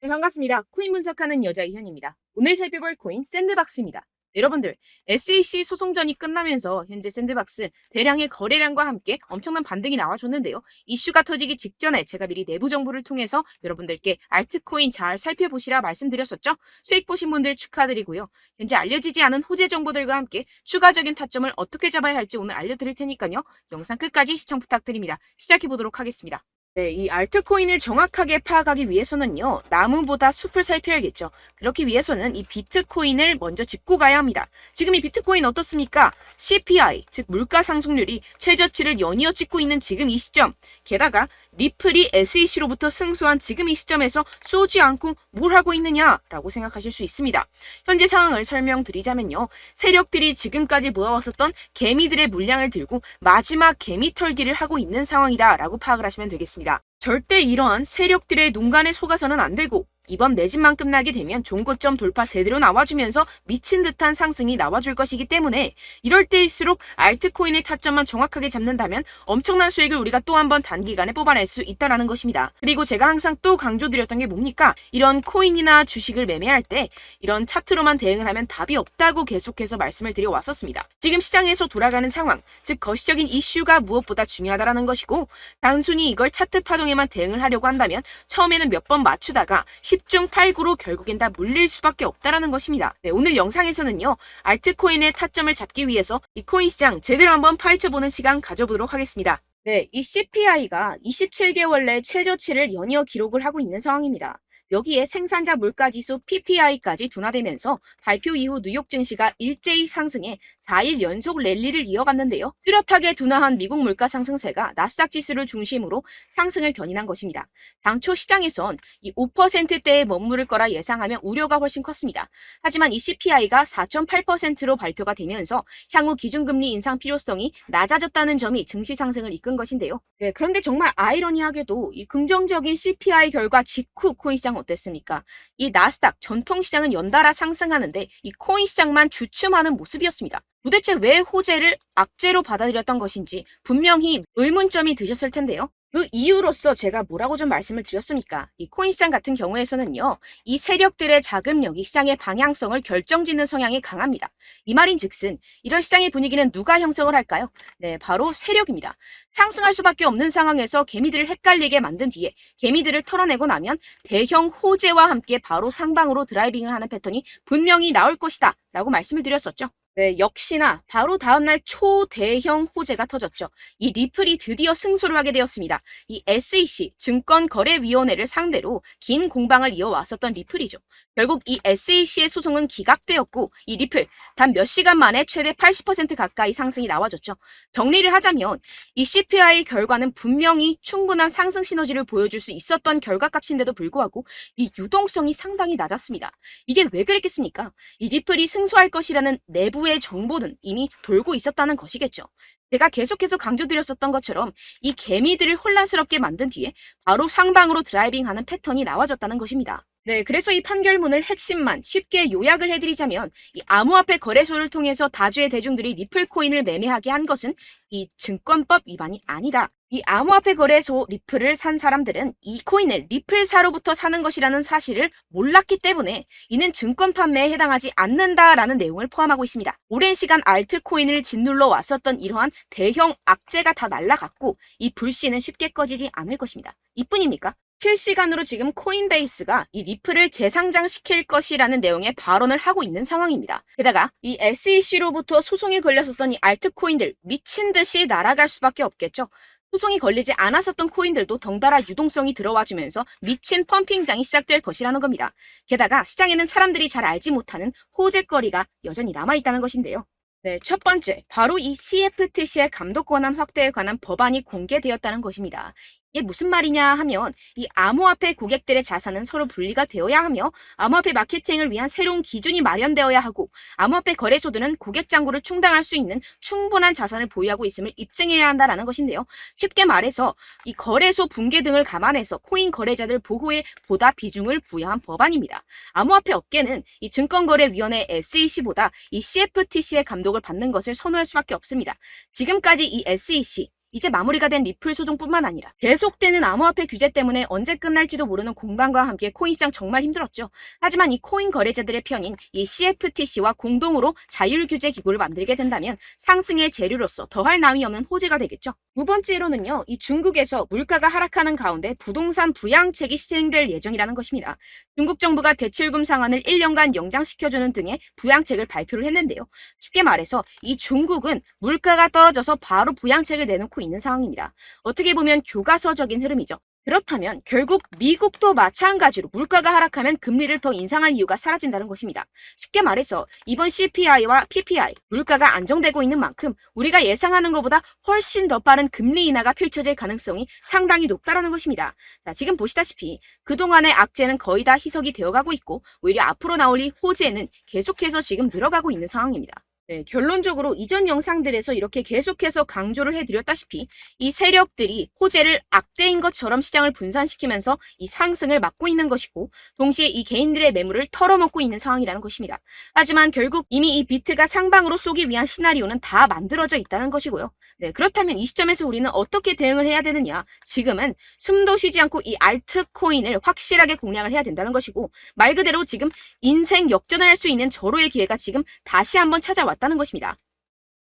네, 반갑습니다. 코인 분석하는 여자 이현입니다. 오늘 살펴볼 코인 샌드박스입니다. 네, 여러분들, SEC 소송전이 끝나면서 현재 샌드박스 대량의 거래량과 함께 엄청난 반등이 나와줬는데요. 이슈가 터지기 직전에 제가 미리 내부 정보를 통해서 여러분들께 알트코인 잘 살펴보시라 말씀드렸었죠. 수익 보신 분들 축하드리고요. 현재 알려지지 않은 호재 정보들과 함께 추가적인 타점을 어떻게 잡아야 할지 오늘 알려드릴 테니까요. 영상 끝까지 시청 부탁드립니다. 시작해보도록 하겠습니다. 네, 이 알트코인을 정확하게 파악하기 위해서는요, 나무보다 숲을 살펴야겠죠. 그렇기 위해서는 이 비트코인을 먼저 짚고 가야 합니다. 지금 이 비트코인 어떻습니까? CPI, 즉 물가 상승률이 최저치를 연이어 찍고 있는 지금 이 시점. 게다가 리플이 SEC로부터 승소한 지금 이 시점에서 쏘지 않고 뭘 하고 있느냐라고 생각하실 수 있습니다. 현재 상황을 설명드리자면요. 세력들이 지금까지 모아왔었던 개미들의 물량을 들고 마지막 개미 털기를 하고 있는 상황이다라고 파악을 하시면 되겠습니다. 절대 이러한 세력들의 농간에 속아서는 안 되고 이번 매진만 끝나게 되면 종고점 돌파 제대로 나와주면서 미친 듯한 상승이 나와줄 것이기 때문에 이럴 때일수록 알트코인의 타점만 정확하게 잡는다면 엄청난 수익을 우리가 또 한 번 단기간에 뽑아낼 수 있다라는 것입니다. 그리고 제가 항상 또 강조드렸던 게 뭡니까? 이런 코인이나 주식을 매매할 때 이런 차트로만 대응을 하면 답이 없다고 계속해서 말씀을 드려 왔었습니다. 지금 시장에서 돌아가는 상황, 즉 거시적인 이슈가 무엇보다 중요하다라는 것이고 단순히 이걸 차트 파동에만 대응을 하려고 한다면 처음에는 몇 번 맞추다가 10중 8구로 결국엔 다 물릴 수밖에 없다라는 것입니다. 네, 오늘 영상에서는요. 알트코인의 타점을 잡기 위해서 이 코인 시장 제대로 한번 파헤쳐보는 시간 가져보도록 하겠습니다. 네, 이 CPI가 27개월 내 최저치를 연이어 기록을 하고 있는 상황입니다. 여기에 생산자 물가지수 PPI까지 둔화되면서 발표 이후 뉴욕 증시가 일제히 상승해 4일 연속 랠리를 이어갔는데요. 뚜렷하게 둔화한 미국 물가 상승세가 나스닥 지수를 중심으로 상승을 견인한 것입니다. 당초 시장에선 이 5%대에 머무를 거라 예상하며 우려가 훨씬 컸습니다. 하지만 이 CPI가 4.8%로 발표가 되면서 향후 기준금리 인상 필요성이 낮아졌다는 점이 증시 상승을 이끈 것인데요. 네, 그런데 정말 아이러니하게도 이 긍정적인 CPI 결과 직후 코인 시장 어땠습니까? 이 나스닥 전통 시장은 연달아 상승하는데 이 코인 시장만 주춤하는 모습이었습니다. 도대체 왜 호재를 악재로 받아들였던 것인지 분명히 의문점이 드셨을 텐데요. 그 이유로서 제가 뭐라고 좀 말씀을 드렸습니까? 이 코인 시장 같은 경우에서는요, 이 세력들의 자금력이 시장의 방향성을 결정짓는 성향이 강합니다. 이 말인 즉슨, 이런 시장의 분위기는 누가 형성을 할까요? 네, 바로 세력입니다. 상승할 수밖에 없는 상황에서 개미들을 헷갈리게 만든 뒤에 개미들을 털어내고 나면 대형 호재와 함께 바로 상방으로 드라이빙을 하는 패턴이 분명히 나올 것이다. 라고 말씀을 드렸었죠. 네, 역시나 바로 다음날 초대형 호재가 터졌죠. 이 리플이 드디어 승소를 하게 되었습니다. 이 SEC 증권거래위원회를 상대로 긴 공방을 이어왔었던 리플이죠. 결국 이 SEC의 소송은 기각되었고 이 리플 단 몇 시간 만에 최대 80% 가까이 상승이 나와줬죠. 정리를 하자면 이 CPI 결과는 분명히 충분한 상승 시너지를 보여줄 수 있었던 결과값인데도 불구하고 이 유동성이 상당히 낮았습니다. 이게 왜 그랬겠습니까? 이 리플이 승소할 것이라는 내부의 정보는 이미 돌고 있었다는 것이겠죠. 제가 계속해서 강조드렸었던 것처럼 이 개미들을 혼란스럽게 만든 뒤에 바로 상방으로 드라이빙하는 패턴이 나와졌다는 것입니다. 네, 그래서 이 판결문을 핵심만 쉽게 요약을 해드리자면 이 암호화폐 거래소를 통해서 다주의 대중들이 리플 코인을 매매하게 한 것은 이 증권법 위반이 아니다. 이 암호화폐 거래소 리플을 산 사람들은 이 코인을 리플사로부터 사는 것이라는 사실을 몰랐기 때문에 이는 증권 판매에 해당하지 않는다라는 내용을 포함하고 있습니다. 오랜 시간 알트코인을 짓눌러 왔었던 이러한 대형 악재가 다 날라갔고 이 불씨는 쉽게 꺼지지 않을 것입니다. 이뿐입니까? 실시간으로 지금 코인베이스가 이 리플을 재상장시킬 것이라는 내용의 발언을 하고 있는 상황입니다. 게다가 이 SEC로부터 소송이 걸렸었던 이 알트코인들 미친 듯이 날아갈 수밖에 없겠죠. 소송이 걸리지 않았었던 코인들도 덩달아 유동성이 들어와주면서 미친 펌핑장이 시작될 것이라는 겁니다. 게다가 시장에는 사람들이 잘 알지 못하는 호재거리가 여전히 남아있다는 것인데요. 네, 첫 번째, 바로 이 CFTC의 감독 권한 확대에 관한 법안이 공개되었다는 것입니다. 이게 무슨 말이냐 하면 이 암호화폐 고객들의 자산은 서로 분리가 되어야 하며 암호화폐 마케팅을 위한 새로운 기준이 마련되어야 하고 암호화폐 거래소들은 고객 잔고를 충당할 수 있는 충분한 자산을 보유하고 있음을 입증해야 한다라는 것인데요. 쉽게 말해서 이 거래소 붕괴 등을 감안해서 코인 거래자들 보호에 보다 비중을 부여한 법안입니다. 암호화폐 업계는 이 증권거래위원회 SEC보다 이 CFTC의 감독을 받는 것을 선호할 수밖에 없습니다. 지금까지 이 SEC 이 이제 마무리가 된 리플 소송뿐만 아니라 계속되는 암호화폐 규제 때문에 언제 끝날지도 모르는 공방과 함께 코인 시장 정말 힘들었죠. 하지만 이 코인 거래자들의 편인 이 CFTC와 공동으로 자율 규제 기구를 만들게 된다면 상승의 재료로서 더할 나위 없는 호재가 되겠죠. 두 번째로는요, 이 중국에서 물가가 하락하는 가운데 부동산 부양책이 시행될 예정이라는 것입니다. 중국 정부가 대출금 상한을 1년간 연장시켜주는 등의 부양책을 발표를 했는데요. 쉽게 말해서 이 중국은 물가가 떨어져서 바로 부양책을 내놓고 있는 상황입니다. 어떻게 보면 교과서적인 흐름이죠. 그렇다면 결국 미국도 마찬가지로 물가가 하락하면 금리를 더 인상할 이유가 사라진다는 것입니다. 쉽게 말해서 이번 CPI와 PPI 물가가 안정되고 있는 만큼 우리가 예상하는 것보다 훨씬 더 빠른 금리 인하가 펼쳐질 가능성이 상당히 높다라는 것입니다. 자, 지금 보시다시피 그동안의 악재는 거의 다 희석이 되어가고 있고 오히려 앞으로 나올 이 호재는 계속해서 지금 늘어가고 있는 상황입니다. 네, 결론적으로 이전 영상들에서 이렇게 계속해서 강조를 해드렸다시피 이 세력들이 호재를 악재인 것처럼 시장을 분산시키면서 이 상승을 막고 있는 것이고 동시에 이 개인들의 매물을 털어먹고 있는 상황이라는 것입니다. 하지만 결국 이미 이 비트가 상방으로 쏘기 위한 시나리오는 다 만들어져 있다는 것이고요. 네, 그렇다면 이 시점에서 우리는 어떻게 대응을 해야 되느냐? 지금은 숨도 쉬지 않고 이 알트코인을 확실하게 공략을 해야 된다는 것이고 말 그대로 지금 인생 역전을 할 수 있는 절호의 기회가 지금 다시 한번 찾아왔다는 것입니다.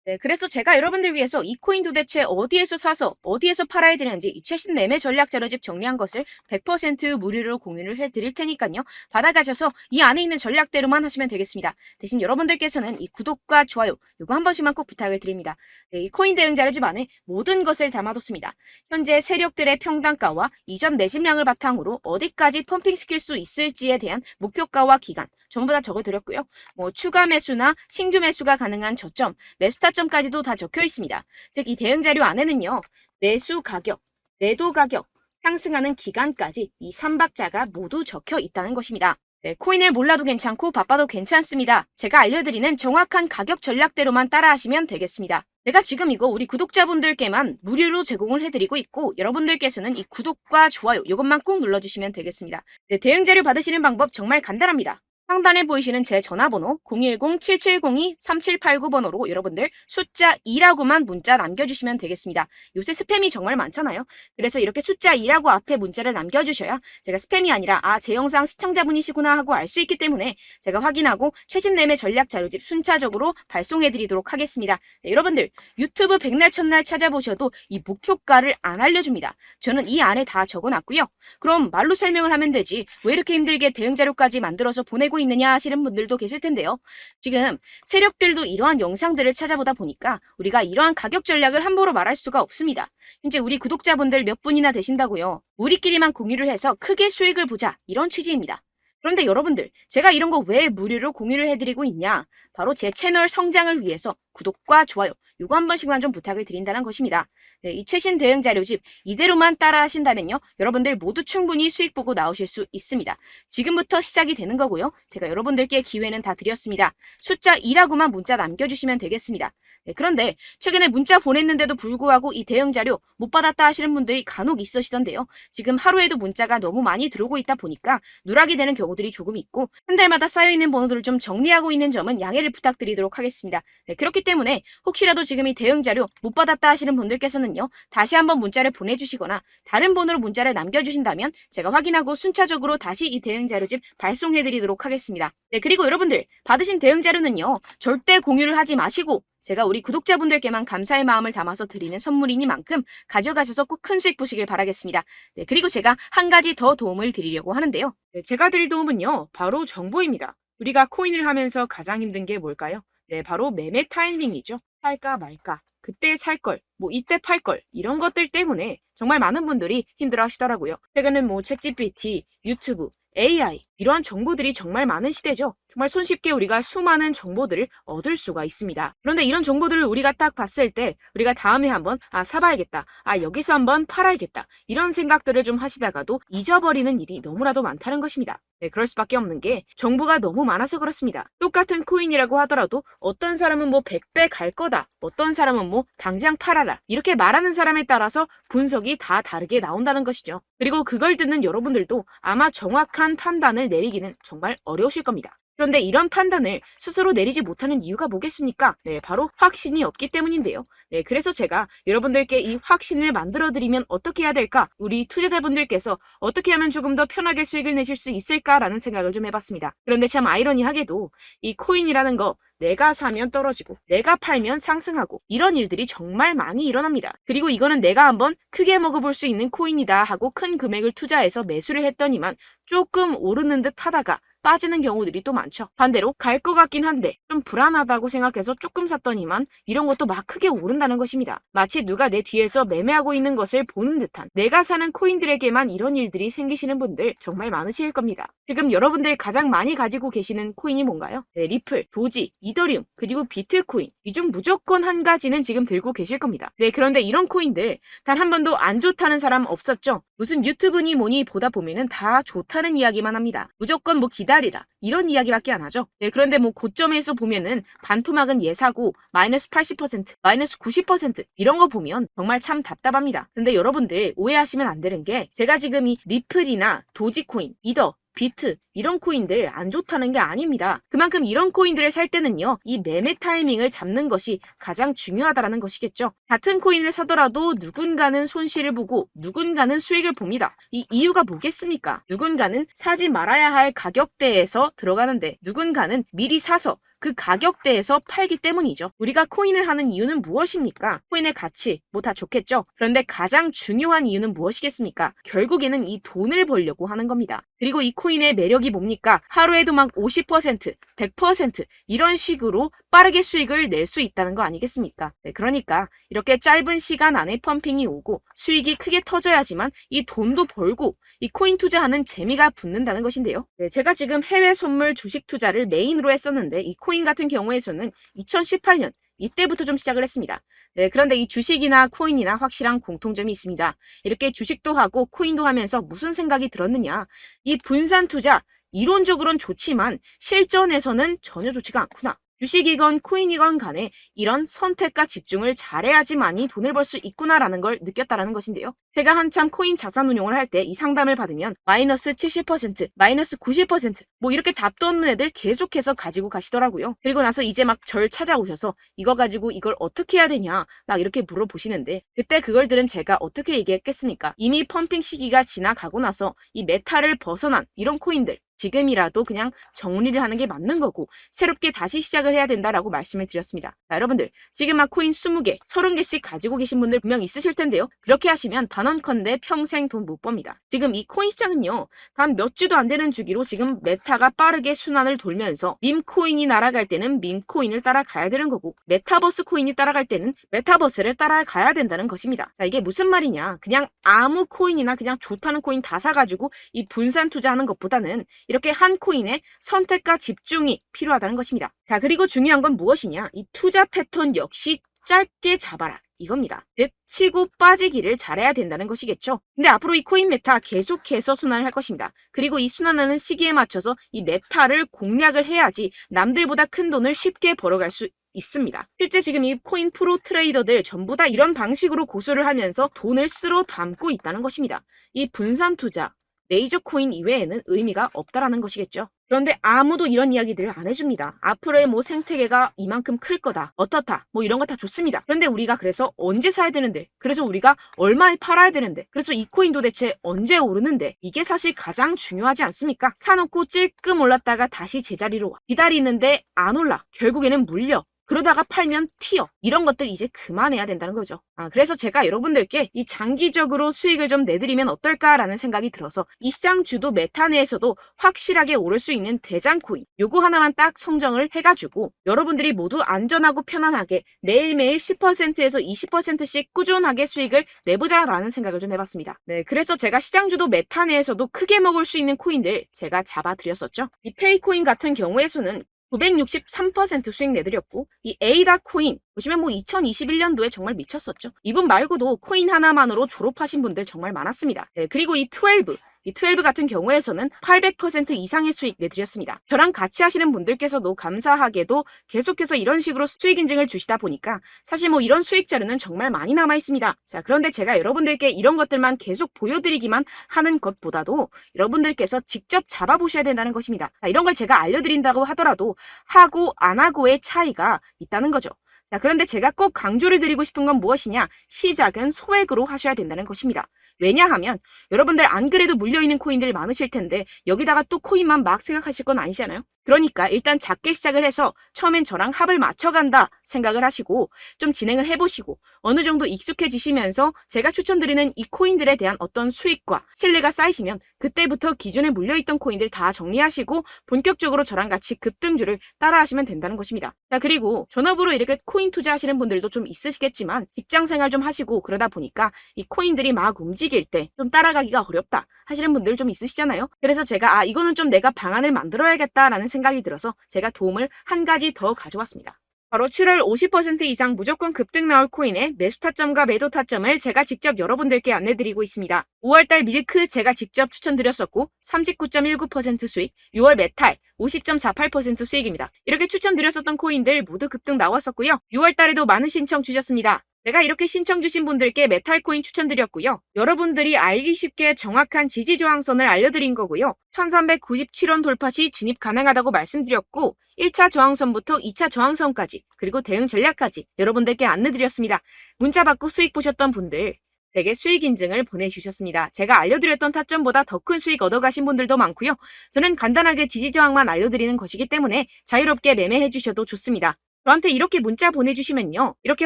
네, 그래서 제가 여러분들 위해서 이 코인 도대체 어디에서 사서 어디에서 팔아야 되는지 이 최신 매매 전략 자료집 정리한 것을 100% 무료로 공유를 해드릴 테니까요. 받아가셔서 이 안에 있는 전략대로만 하시면 되겠습니다. 대신 여러분들께서는 이 구독과 좋아요 이거 한 번씩만 꼭 부탁을 드립니다. 네, 이 코인 대응 자료집 안에 모든 것을 담아뒀습니다. 현재 세력들의 평단가와 이전 매집량을 바탕으로 어디까지 펌핑시킬 수 있을지에 대한 목표가와 기간 전부 다 적어드렸고요. 뭐 추가 매수나 신규 매수가 가능한 저점, 매수 타점까지도 다 적혀 있습니다. 즉 이 대응 자료 안에는요. 매수 가격, 매도 가격, 상승하는 기간까지 이 3박자가 모두 적혀 있다는 것입니다. 네, 코인을 몰라도 괜찮고 바빠도 괜찮습니다. 제가 알려드리는 정확한 가격 전략대로만 따라하시면 되겠습니다. 제가 지금 이거 우리 구독자분들께만 무료로 제공을 해드리고 있고 여러분들께서는 이 구독과 좋아요 이것만 꼭 눌러주시면 되겠습니다. 네, 대응 자료 받으시는 방법 정말 간단합니다. 상단에 보이시는 제 전화번호 010-7702-3789번호로 여러분들 숫자 2라고만 문자 남겨주시면 되겠습니다. 요새 스팸이 정말 많잖아요. 그래서 이렇게 숫자 2라고 앞에 문자를 남겨주셔야 제가 스팸이 아니라 아, 제 영상 시청자분이시구나 하고 알 수 있기 때문에 제가 확인하고 최신 매매 전략 자료집 순차적으로 발송해드리도록 하겠습니다. 네, 여러분들 유튜브 백날 첫날 찾아보셔도 이 목표가를 안 알려줍니다. 저는 이 안에 다 적어놨고요. 그럼 말로 설명을 하면 되지 왜 이렇게 힘들게 대응 자료까지 만들어서 보내 고 있느냐 하시는 분들도 계실 텐데요. 지금 세력들도 이러한 영상들을 찾아보다 보니까 우리가 이러한 가격 전략을 함부로 말할 수가 없습니다. 현재 우리 구독자분들 몇 분이나 되신다고요. 우리끼리만 공유를 해서 크게 수익을 보자 이런 취지입니다. 그런데 여러분들, 제가 이런 거 왜 무료로 공유를 해드리고 있냐? 바로 제 채널 성장을 위해서 구독과 좋아요, 요거 한 번씩만 좀 부탁을 드린다는 것입니다. 네, 이 최신 대응 자료집 이대로만 따라 하신다면요. 여러분들 모두 충분히 수익 보고 나오실 수 있습니다. 지금부터 시작이 되는 거고요. 제가 여러분들께 기회는 다 드렸습니다. 숫자 2라고만 문자 남겨주시면 되겠습니다. 네, 그런데 최근에 문자 보냈는데도 불구하고 이 대응 자료 못 받았다 하시는 분들이 간혹 있으시던데요. 지금 하루에도 문자가 너무 많이 들어오고 있다 보니까 누락이 되는 경우들이 조금 있고 한 달마다 쌓여있는 번호들을 좀 정리하고 있는 점은 양해를 부탁드리도록 하겠습니다. 네, 그렇기 때문에 혹시라도 지금 이 대응 자료 못 받았다 하시는 분들께서는요. 다시 한번 문자를 보내주시거나 다른 번호로 문자를 남겨주신다면 제가 확인하고 순차적으로 다시 이 대응 자료집 발송해드리도록 하겠습니다. 네, 그리고 여러분들 받으신 대응 자료는요. 절대 공유를 하지 마시고 제가 우리 구독자분들께만 감사의 마음을 담아서 드리는 선물이니만큼 가져가셔서 꼭 큰 수익 보시길 바라겠습니다. 네, 그리고 제가 한 가지 더 도움을 드리려고 하는데요. 네, 제가 드릴 도움은요, 바로 정보입니다. 우리가 코인을 하면서 가장 힘든 게 뭘까요? 네, 바로 매매 타이밍이죠. 살까 말까. 그때 살 걸, 뭐 이때 팔 걸, 이런 것들 때문에 정말 많은 분들이 힘들어 하시더라고요. 최근엔 뭐 챗GPT, 유튜브, AI, 이러한 정보들이 정말 많은 시대죠. 정말 손쉽게 우리가 수많은 정보들을 얻을 수가 있습니다. 그런데 이런 정보들을 우리가 딱 봤을 때 우리가 다음에 한번 아 사봐야겠다. 아 여기서 한번 팔아야겠다. 이런 생각들을 좀 하시다가도 잊어버리는 일이 너무나도 많다는 것입니다. 네, 그럴 수밖에 없는 게 정보가 너무 많아서 그렇습니다. 똑같은 코인이라고 하더라도 어떤 사람은 뭐 100배 갈 거다. 어떤 사람은 뭐 당장 팔아라. 이렇게 말하는 사람에 따라서 분석이 다 다르게 나온다는 것이죠. 그리고 그걸 듣는 여러분들도 아마 정확한 판단을 내리기는 정말 어려우실 겁니다. 그런데 이런 판단을 스스로 내리지 못하는 이유가 뭐겠습니까? 네, 바로 확신이 없기 때문인데요. 네, 그래서 제가 여러분들께 이 확신을 만들어 드리면 어떻게 해야 될까? 우리 투자자분들께서 어떻게 하면 조금 더 편하게 수익을 내실 수 있을까라는 생각을 좀 해봤습니다. 그런데 참 아이러니하게도 이 코인이라는 거 내가 사면 떨어지고 내가 팔면 상승하고 이런 일들이 정말 많이 일어납니다. 그리고 이거는 내가 한번 크게 먹어볼 수 있는 코인이다 하고 큰 금액을 투자해서 매수를 했더니만 조금 오르는 듯 하다가 빠지는 경우들이 또 많죠. 반대로 갈 것 같긴 한데 좀 불안하다고 생각해서 조금 샀더니만 이런 것도 막 크게 오른다는 것입니다. 마치 누가 내 뒤에서 매매하고 있는 것을 보는 듯한 내가 사는 코인들에게만 이런 일들이 생기시는 분들 정말 많으실 겁니다. 지금 여러분들 가장 많이 가지고 계시는 코인이 뭔가요? 네, 리플, 도지, 이더리움, 그리고 비트코인. 이 중 무조건 한 가지는 지금 들고 계실 겁니다. 네, 그런데 이런 코인들 단 한 번도 안 좋다는 사람 없었죠? 무슨 유튜브니 뭐니 보다 보면은 다 좋다는 이야기만 합니다. 무조건 뭐 기다 리라. 이런 이야기밖에 안 하죠. 네, 그런데 뭐 고점에서 보면은 반토막은 예사고 마이너스 80%, 마이너스 90% 이런 거 보면 정말 참 답답합니다. 근데 여러분들 오해하시면 안 되는 게 제가 지금 이 리플이나 도지코인, 이더, 비트 이런 코인들 안 좋다는 게 아닙니다. 그만큼 이런 코인들을 살 때는요, 이 매매 타이밍을 잡는 것이 가장 중요하다라는 것이겠죠. 같은 코인을 사더라도 누군가는 손실을 보고 누군가는 수익을 봅니다. 이 이유가 뭐겠습니까? 누군가는 사지 말아야 할 가격대에서 들어가는데 누군가는 미리 사서 그 가격대에서 팔기 때문이죠. 우리가 코인을 하는 이유는 무엇입니까? 코인의 가치, 뭐 다 좋겠죠? 그런데 가장 중요한 이유는 무엇이겠습니까? 결국에는 이 돈을 벌려고 하는 겁니다. 그리고 이 코인의 매력이 뭡니까? 하루에도 막 50%, 100% 이런 식으로 빠르게 수익을 낼 수 있다는 거 아니겠습니까? 네, 그러니까 이렇게 짧은 시간 안에 펌핑이 오고 수익이 크게 터져야지만 이 돈도 벌고 이 코인 투자하는 재미가 붙는다는 것인데요. 네, 제가 지금 해외 선물 주식 투자를 메인으로 했었는데 이 코인 같은 경우에서는 2018년 이때부터 좀 시작을 했습니다. 네, 그런데 이 주식이나 코인이나 확실한 공통점이 있습니다. 이렇게 주식도 하고 코인도 하면서 무슨 생각이 들었느냐. 이 분산 투자, 이론적으로는 좋지만 실전에서는 전혀 좋지가 않구나. 주식이건 코인이건 간에 이런 선택과 집중을 잘해야지만이 돈을 벌 수 있구나라는 걸 느꼈다라는 것인데요. 제가 한참 코인 자산 운용을 할 때 이 상담을 받으면 마이너스 70%, 마이너스 90%뭐 이렇게 답도 없는 애들 계속해서 가지고 가시더라고요. 그리고 나서 이제 막 절 찾아오셔서 이거 가지고 이걸 어떻게 해야 되냐 막 이렇게 물어보시는데 그때 그걸 들은 제가 어떻게 얘기했겠습니까? 이미 펌핑 시기가 지나가고 나서 이 메타를 벗어난 이런 코인들 지금이라도 그냥 정리를 하는 게 맞는 거고 새롭게 다시 시작을 해야 된다라고 말씀을 드렸습니다. 자, 여러분들 지금 막 코인 20개, 30개씩 가지고 계신 분들 분명 있으실 텐데요. 그렇게 하시면 단언컨대 평생 돈 못 법니다. 지금 이 코인 시장은요. 단 몇 주도 안 되는 주기로 지금 메타가 빠르게 순환을 돌면서 밈코인이 날아갈 때는 밈코인을 따라가야 되는 거고 메타버스 코인이 따라갈 때는 메타버스를 따라가야 된다는 것입니다. 자, 이게 무슨 말이냐? 그냥 아무 코인이나 그냥 좋다는 코인 다 사가지고 이 분산 투자하는 것보다는 이렇게 한 코인에 선택과 집중이 필요하다는 것입니다. 자, 그리고 중요한 건 무엇이냐? 이 투자 패턴 역시 짧게 잡아라. 이겁니다. 즉, 치고 빠지기를 잘해야 된다는 것이겠죠. 근데 앞으로 이 코인 메타 계속해서 순환을 할 것입니다. 그리고 이 순환하는 시기에 맞춰서 이 메타를 공략을 해야지 남들보다 큰 돈을 쉽게 벌어갈 수 있습니다. 실제 지금 이 코인 프로 트레이더들 전부 다 이런 방식으로 고수를 하면서 돈을 쓸어 담고 있다는 것입니다. 이 분산 투자, 메이저 코인 이외에는 의미가 없다라는 것이겠죠. 그런데 아무도 이런 이야기들을 안 해줍니다. 앞으로의 뭐 생태계가 이만큼 클 거다. 어떻다. 뭐 이런 거 다 좋습니다. 그런데 우리가 그래서 언제 사야 되는데? 그래서 우리가 얼마에 팔아야 되는데? 그래서 이 코인 도대체 언제 오르는데? 이게 사실 가장 중요하지 않습니까? 사놓고 찔끔 올랐다가 다시 제자리로 와. 기다리는데 안 올라. 결국에는 물려. 그러다가 팔면 튀어. 이런 것들 이제 그만해야 된다는 거죠. 아, 그래서 제가 여러분들께 이 장기적으로 수익을 좀 내드리면 어떨까라는 생각이 들어서 이 시장 주도 메타 내에서도 확실하게 오를 수 있는 대장 코인 요거 하나만 딱 성정을 해가지고 여러분들이 모두 안전하고 편안하게 매일매일 10%에서 20%씩 꾸준하게 수익을 내보자라는 생각을 좀 해봤습니다. 네, 그래서 제가 시장 주도 메타 내에서도 크게 먹을 수 있는 코인들 제가 잡아드렸었죠. 이 페이 코인 같은 경우에서는 963% 수익 내드렸고 이 에이다 코인 보시면 뭐 2021년도에 정말 미쳤었죠. 이분 말고도 코인 하나만으로 졸업하신 분들 정말 많았습니다. 네, 그리고 이 12, 이12 같은 경우에서는 800% 이상의 수익 내드렸습니다. 저랑 같이 하시는 분들께서도 감사하게도 계속해서 이런 식으로 수익 인증을 주시다 보니까 사실 뭐 이런 수익 자료는 정말 많이 남아 있습니다. 자, 그런데 제가 여러분들께 이런 것들만 계속 보여드리기만 하는 것보다도 여러분들께서 직접 잡아보셔야 된다는 것입니다. 자, 이런 걸 제가 알려드린다고 하더라도 하고 안 하고의 차이가 있다는 거죠. 자, 그런데 제가 꼭 강조를 드리고 싶은 건 무엇이냐? 시작은 소액으로 하셔야 된다는 것입니다. 왜냐하면 여러분들 안 그래도 물려있는 코인들 많으실 텐데 여기다가 또 코인만 막 생각하실 건 아니잖아요. 그러니까 일단 작게 시작을 해서 처음엔 저랑 합을 맞춰간다 생각을 하시고 좀 진행을 해보시고 어느 정도 익숙해지시면서 제가 추천드리는 이 코인들에 대한 어떤 수익과 신뢰가 쌓이시면 그때부터 기존에 물려있던 코인들 다 정리하시고 본격적으로 저랑 같이 급등주를 따라하시면 된다는 것입니다. 자 그리고 전업으로 이렇게 코인 투자하시는 분들도 좀 있으시겠지만 직장 생활 좀 하시고 그러다 보니까 이 코인들이 막 움직일 때 좀 따라가기가 어렵다 하시는 분들 좀 있으시잖아요. 그래서 제가 아 이거는 좀 내가 방안을 만들어야겠다라는 생각이 들어서 제가 도움을 한 가지 더 가져왔습니다. 바로 7월 50% 이상 무조건 급등 나올 코인의 매수 타점과 매도 타점을 제가 직접 여러분들께 안내드리고 있습니다. 5월달 밀크 제가 직접 추천드렸었고 39.19% 수익, 6월 메탈 50.48% 수익입니다. 이렇게 추천드렸었던 코인들 모두 급등 나왔었고요. 6월달에도 많은 신청 주셨습니다. 제가 이렇게 신청 주신 분들께 메탈 코인 추천드렸고요. 여러분들이 알기 쉽게 정확한 지지 저항선을 알려드린 거고요. 1397원 돌파 시 진입 가능하다고 말씀드렸고 1차 저항선부터 2차 저항선까지 그리고 대응 전략까지 여러분들께 안내드렸습니다. 문자 받고 수익 보셨던 분들 되게 수익 인증을 보내주셨습니다. 제가 알려드렸던 타점보다 더 큰 수익 얻어가신 분들도 많고요. 저는 간단하게 지지 저항만 알려드리는 것이기 때문에 자유롭게 매매해 주셔도 좋습니다. 저한테 이렇게 문자 보내주시면요. 이렇게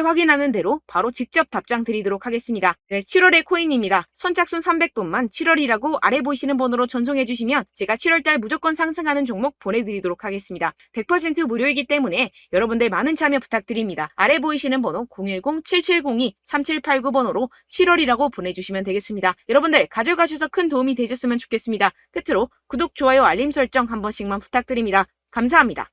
확인하는 대로 바로 직접 답장 드리도록 하겠습니다. 네, 7월의 코인입니다. 선착순 300분만 7월이라고 아래 보이시는 번호로 전송해 주시면 제가 7월달 무조건 상승하는 종목 보내드리도록 하겠습니다. 100% 무료이기 때문에 여러분들 많은 참여 부탁드립니다. 아래 보이시는 번호 010-7702-3789 번호로 7월이라고 보내주시면 되겠습니다. 여러분들 가져가셔서 큰 도움이 되셨으면 좋겠습니다. 끝으로 구독, 좋아요, 알림 설정 한 번씩만 부탁드립니다. 감사합니다.